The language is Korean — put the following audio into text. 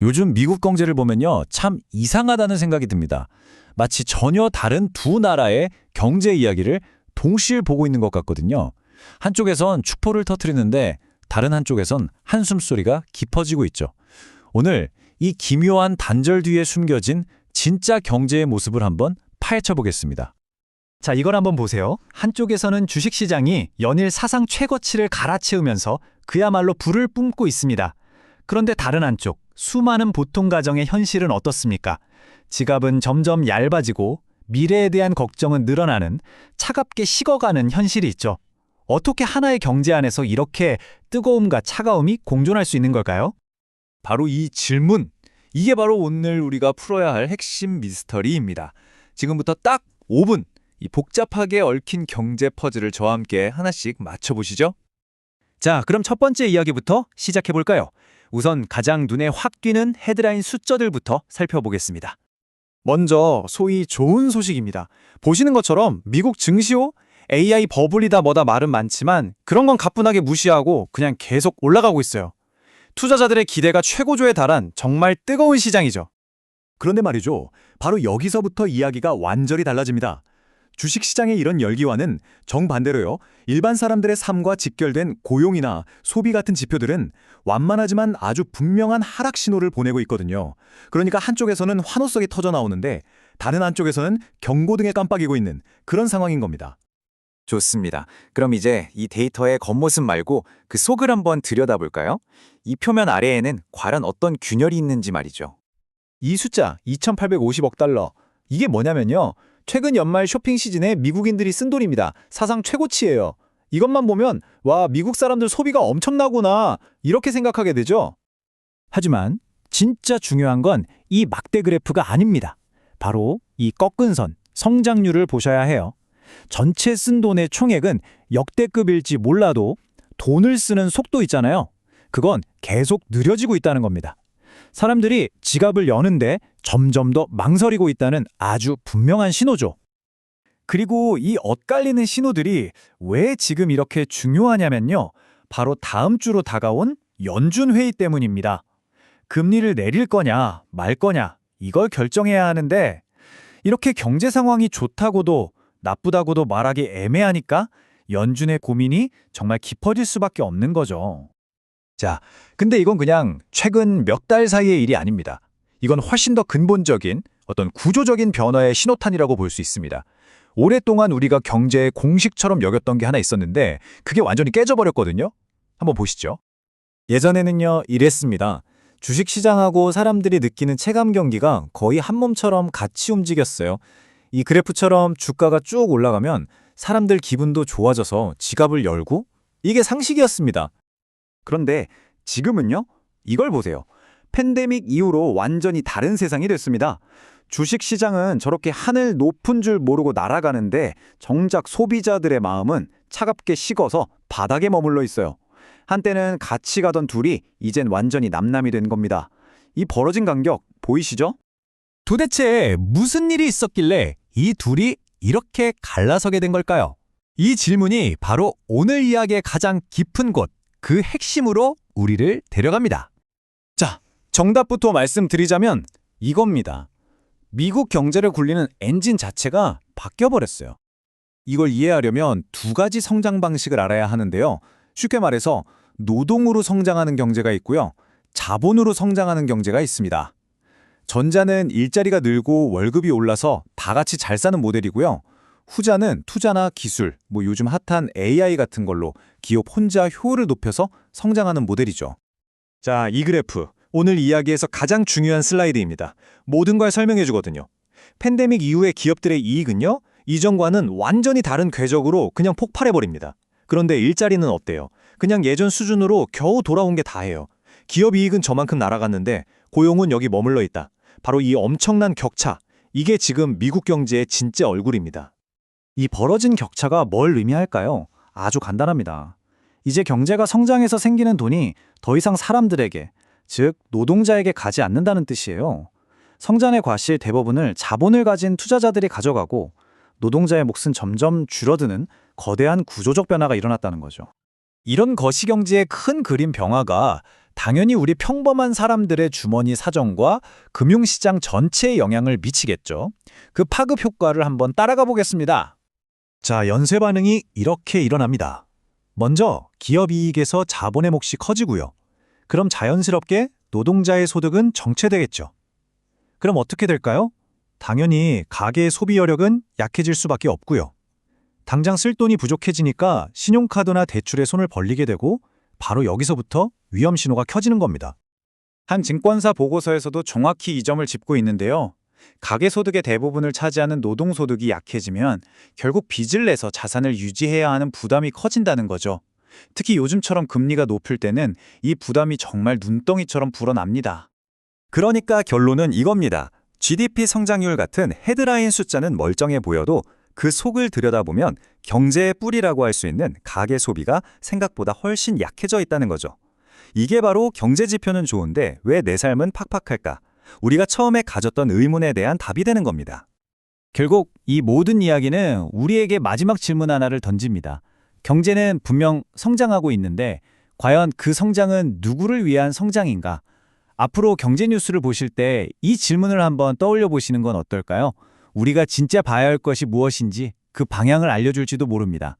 요즘 미국 경제를 보면요. 참 이상하다는 생각이 듭니다. 마치 전혀 다른 두 나라의 경제 이야기를 동시에 보고 있는 것 같거든요. 한쪽에선 축포를 터트리는데 다른 한쪽에선 한숨소리가 깊어지고 있죠. 오늘 이 기묘한 단절 뒤에 숨겨진 진짜 경제의 모습을 한번 파헤쳐 보겠습니다. 자, 이걸 한번 보세요. 한쪽에서는 주식시장이 연일 사상 최고치를 갈아채우면서 그야말로 불을 뿜고 있습니다. 그런데 다른 한쪽, 수많은 보통 가정의 현실은 어떻습니까? 지갑은 점점 얇아지고 미래에 대한 걱정은 늘어나는 차갑게 식어가는 현실이 있죠. 어떻게 하나의 경제 안에서 이렇게 뜨거움과 차가움이 공존할 수 있는 걸까요? 바로 이 질문. 이게 바로 오늘 우리가 풀어야 할 핵심 미스터리입니다. 지금부터 딱 5분 이 복잡하게 얽힌 경제 퍼즐을 저와 함께 하나씩 맞춰보시죠. 자, 그럼 첫 번째 이야기부터 시작해 볼까요? 우선 가장 눈에 확 띄는 헤드라인 숫자들부터 살펴보겠습니다. 먼저 소위 좋은 소식입니다. 보시는 것처럼 미국 증시호 AI 버블이다 뭐다 말은 많지만 그런 건 가뿐하게 무시하고 그냥 계속 올라가고 있어요. 투자자들의 기대가 최고조에 달한 정말 뜨거운 시장이죠. 그런데 말이죠. 바로 여기서부터 이야기가 완전히 달라집니다. 주식시장의 이런 열기와는 정반대로요. 일반 사람들의 삶과 직결된 고용이나 소비 같은 지표들은 완만하지만 아주 분명한 하락 신호를 보내고 있거든요. 그러니까 한쪽에서는 환호성이 터져 나오는데 다른 한쪽에서는 경고등에 깜빡이고 있는 그런 상황인 겁니다. 좋습니다. 그럼 이제 이 데이터의 겉모습 말고 그 속을 한번 들여다볼까요? 이 표면 아래에는 과연 어떤 균열이 있는지 말이죠. 이 숫자 2,850억 달러. 이게 뭐냐면요. 최근 연말 쇼핑 시즌에 미국인들이 쓴 돈입니다. 사상 최고치예요. 이것만 보면 와 미국 사람들 소비가 엄청나구나 이렇게 생각하게 되죠. 하지만 진짜 중요한 건 이 막대 그래프가 아닙니다. 바로 이 꺾은 선, 성장률을 보셔야 해요. 전체 쓴 돈의 총액은 역대급일지 몰라도 돈을 쓰는 속도 있잖아요. 그건 계속 느려지고 있다는 겁니다. 사람들이 지갑을 여는데 점점 더 망설이고 있다는 아주 분명한 신호죠. 그리고 이 엇갈리는 신호들이 왜 지금 이렇게 중요하냐면요. 바로 다음 주로 다가온 연준 회의 때문입니다. 금리를 내릴 거냐, 말 거냐, 이걸 결정해야 하는데, 이렇게 경제 상황이 좋다고도 나쁘다고도 말하기 애매하니까 연준의 고민이 정말 깊어질 수밖에 없는 거죠. 자, 근데 이건 그냥 최근 몇 달 사이의 일이 아닙니다. 이건 훨씬 더 근본적인 어떤 구조적인 변화의 신호탄이라고 볼 수 있습니다. 오랫동안 우리가 경제의 공식처럼 여겼던 게 하나 있었는데 그게 완전히 깨져버렸거든요. 한번 보시죠. 예전에는요, 이랬습니다. 주식시장하고 사람들이 느끼는 체감 경기가 거의 한 몸처럼 같이 움직였어요. 이 그래프처럼 주가가 쭉 올라가면 사람들 기분도 좋아져서 지갑을 열고 이게 상식이었습니다. 그런데 지금은요? 이걸 보세요. 팬데믹 이후로 완전히 다른 세상이 됐습니다. 주식 시장은 저렇게 하늘 높은 줄 모르고 날아가는데 정작 소비자들의 마음은 차갑게 식어서 바닥에 머물러 있어요. 한때는 같이 가던 둘이 이젠 완전히 남남이 된 겁니다. 이 벌어진 간격 보이시죠? 도대체 무슨 일이 있었길래 이 둘이 이렇게 갈라서게 된 걸까요? 이 질문이 바로 오늘 이야기의 가장 깊은 곳, 그 핵심으로 우리를 데려갑니다. 자, 정답부터 말씀드리자면 이겁니다. 미국 경제를 굴리는 엔진 자체가 바뀌어버렸어요. 이걸 이해하려면 두 가지 성장 방식을 알아야 하는데요. 쉽게 말해서 노동으로 성장하는 경제가 있고요. 자본으로 성장하는 경제가 있습니다. 전자는 일자리가 늘고 월급이 올라서 다 같이 잘 사는 모델이고요. 후자는 투자나 기술, 뭐 요즘 핫한 AI 같은 걸로 기업 혼자 효율을 높여서 성장하는 모델이죠. 자, 이 그래프. 오늘 이야기에서 가장 중요한 슬라이드입니다. 모든 걸 설명해 주거든요. 팬데믹 이후의 기업들의 이익은요, 이전과는 완전히 다른 궤적으로 그냥 폭발해버립니다. 그런데 일자리는 어때요? 그냥 예전 수준으로 겨우 돌아온 게 다예요. 기업 이익은 저만큼 날아갔는데 고용은 여기 머물러 있다. 바로 이 엄청난 격차. 이게 지금 미국 경제의 진짜 얼굴입니다. 이 벌어진 격차가 뭘 의미할까요? 아주 간단합니다. 이제 경제가 성장해서 생기는 돈이 더 이상 사람들에게, 즉 노동자에게 가지 않는다는 뜻이에요. 성장의 과실 대부분을 자본을 가진 투자자들이 가져가고 노동자의 몫은 점점 줄어드는 거대한 구조적 변화가 일어났다는 거죠. 이런 거시경제의 큰 그림 변화가 당연히 우리 평범한 사람들의 주머니 사정과 금융시장 전체에 영향을 미치겠죠. 그 파급 효과를 한번 따라가 보겠습니다. 자, 연쇄 반응이 이렇게 일어납니다. 먼저 기업 이익에서 자본의 몫이 커지고요. 그럼 자연스럽게 노동자의 소득은 정체되겠죠. 그럼 어떻게 될까요? 당연히 가계의 소비 여력은 약해질 수밖에 없고요. 당장 쓸 돈이 부족해지니까 신용카드나 대출에 손을 벌리게 되고 바로 여기서부터 위험 신호가 켜지는 겁니다. 한 증권사 보고서에서도 정확히 이 점을 짚고 있는데요. 가계소득의 대부분을 차지하는 노동소득이 약해지면 결국 빚을 내서 자산을 유지해야 하는 부담이 커진다는 거죠. 특히 요즘처럼 금리가 높을 때는 이 부담이 정말 눈덩이처럼 불어납니다. 그러니까 결론은 이겁니다. GDP 성장률 같은 헤드라인 숫자는 멀쩡해 보여도 그 속을 들여다보면 경제의 뿌리라고 할 수 있는 가계 소비가 생각보다 훨씬 약해져 있다는 거죠. 이게 바로 경제 지표는 좋은데 왜 내 삶은 팍팍할까? 우리가 처음에 가졌던 의문에 대한 답이 되는 겁니다. 결국 이 모든 이야기는 우리에게 마지막 질문 하나를 던집니다. 경제는 분명 성장하고 있는데 과연 그 성장은 누구를 위한 성장인가? 앞으로 경제 뉴스를 보실 때 이 질문을 한번 떠올려 보시는 건 어떨까요? 우리가 진짜 봐야 할 것이 무엇인지 그 방향을 알려줄지도 모릅니다.